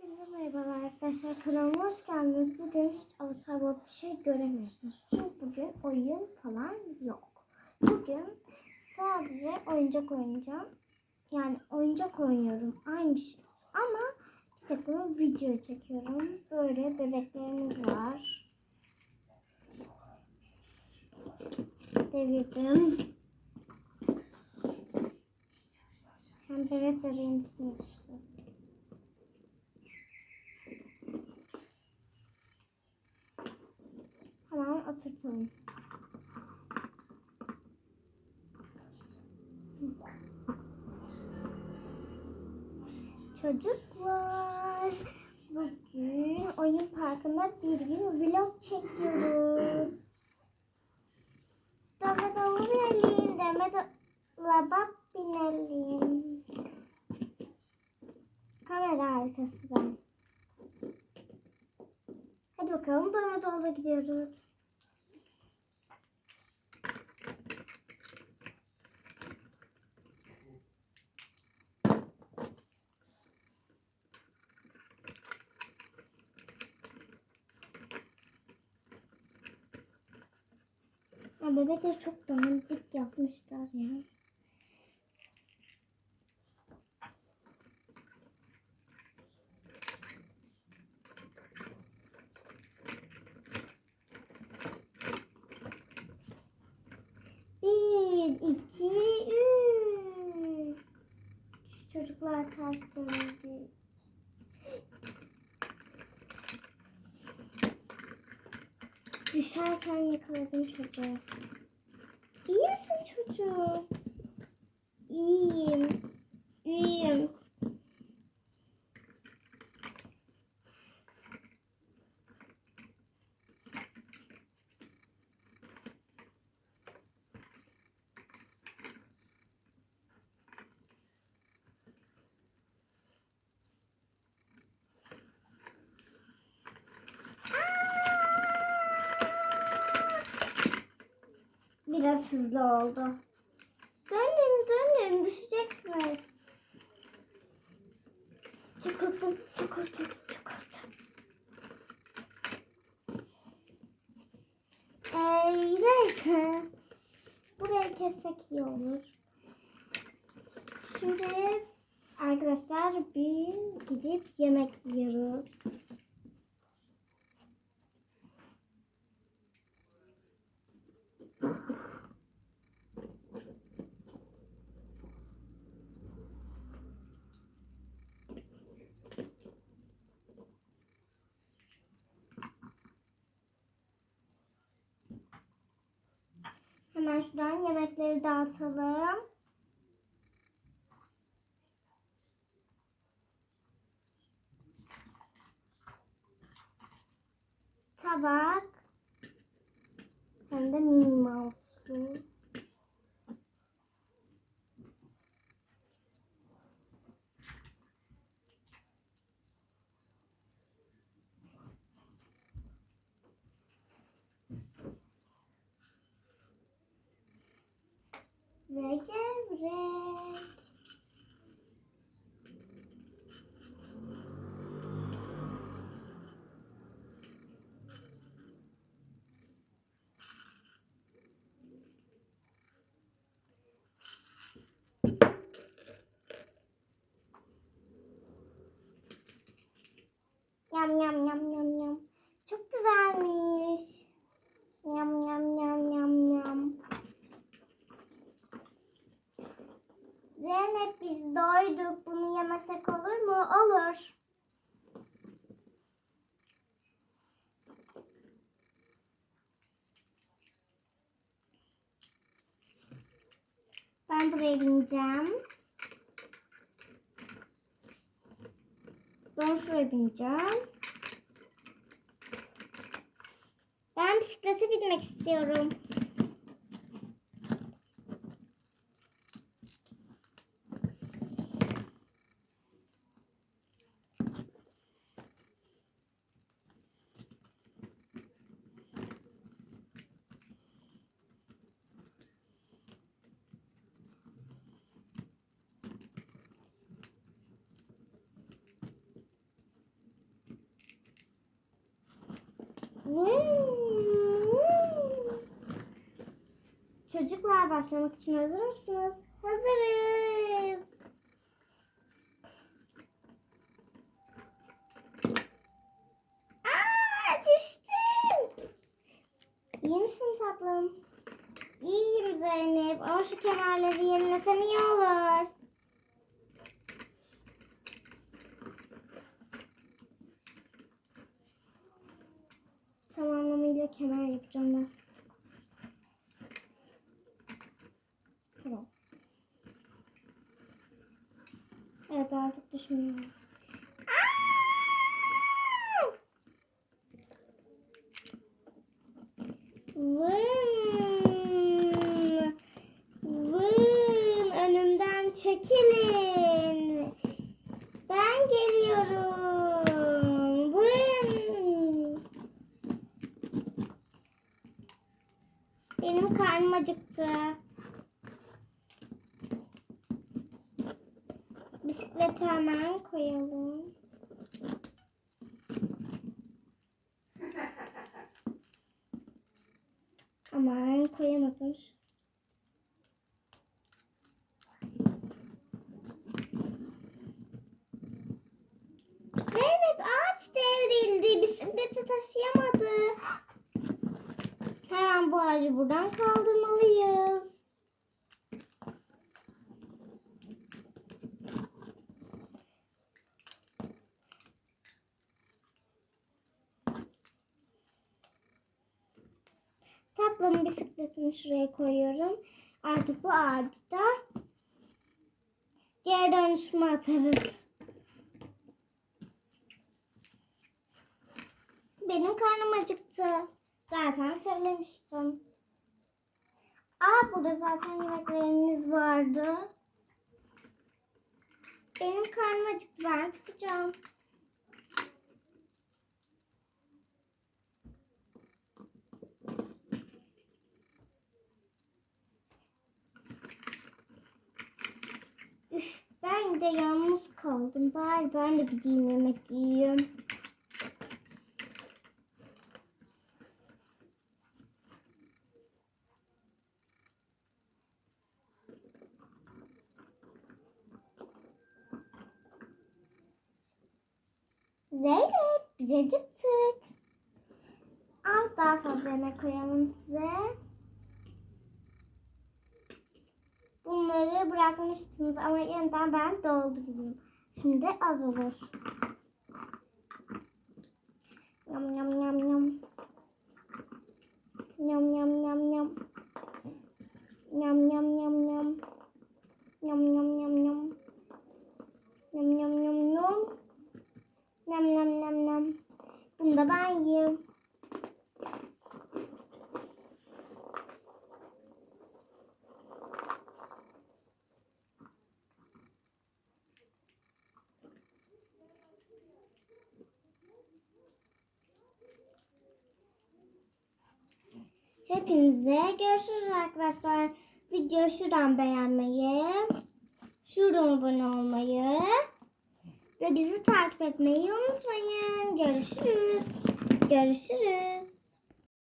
Hepinize arkadaşlar. Kanalıma hoş geldiniz. Bugün hiç avatar bot bir şey göremiyorsunuz. Çünkü bugün oyun falan yok. Bugün sadece oyuncak oynayacağım. Yani oyuncak oynuyorum. Aynı şey. Ama bir takım video çekiyorum. Böyle bebeklerimiz var. Devirdim. Sen bebek bebeğin üstüne oturtalım. Çocuklar, bugün oyun parkında bir gün vlog çekiyoruz. Deme dolu binelim, deme dolaba binelim. Kamera arkası ben. Hadi bakalım dama dolaba gidiyoruz. Ya bebekleri çok dandik yapmışlar ya. Bir, iki, üç. Çocuklar ters döndü. Düşerken yakaladım çocuğu. İyi misin çocuğum? İyiyim. Hızlı oldu. Dönün dönün düşeceksiniz. Çok korktum, çok korktum, çok korktum. Ee, neyse. Burayı kessek iyi olur. Şimdi arkadaşlar biz gidip yemek yiyoruz. Hemen yemekleri dağıtalım. Tabak. Hem de Minnie Mouse'lu. Ve gevrek. Yam yam yam yam yam. Çok güzelmiş. Yam yam yam yam yam. Zeynep biz doyduk. Bunu yemesek olur mu? Olur. Ben buraya bineceğim. Ben şuraya bineceğim. Ben bisiklete binmek istiyorum. Çocuklar başlamak için hazır mısınız? Hazırız. Aa, düştüm. İyi misin tatlım? İyiyim Zeynep ama şu kemerleri yenilesen iyi olur. Tamamlamayla kemer yapacağım ben sık. Tamam. Evet artık düşmüyor. Aa! Vın! Vın! Önümden çekilin. Ben geliyorum. Vın! Benim karnım acıktı. Bisikleti hemen koyalım. Aman koyamadım. Zeynep ağaç devrildi. Bisikleti taşıyamadı. Hemen bu ağacı buradan kaldırmalıyız. Tatlım bisikletini şuraya koyuyorum. Artık bu ağacı da geri dönüşüme atarız. Benim karnım acıktı. Zaten söylemiştim. Aa burada zaten yemekleriniz vardı. Benim karnım acıktı. Ben çıkacağım. Ben de yalnız kaldım. Bari ben de gideyim yemek yiyeyim. Zeynep biz acıktık. Al daha fazla yemek koyalım size. Bunları bırakmıştınız ama yeniden ben doldurayım. Şimdi az olur. Yam yam yam yam. Yam yam yam yam. Yam yam yam yam. Yam yam yam yam. Yam yam yam yam. Nam nam nam nam. Bunu da ben yiyeyim. Hepinize görüşürüz arkadaşlar. Video şuradan beğenmeyi, şuradan abone olmayı ve bizi takip etmeyi unutmayın. Görüşürüz. Görüşürüz.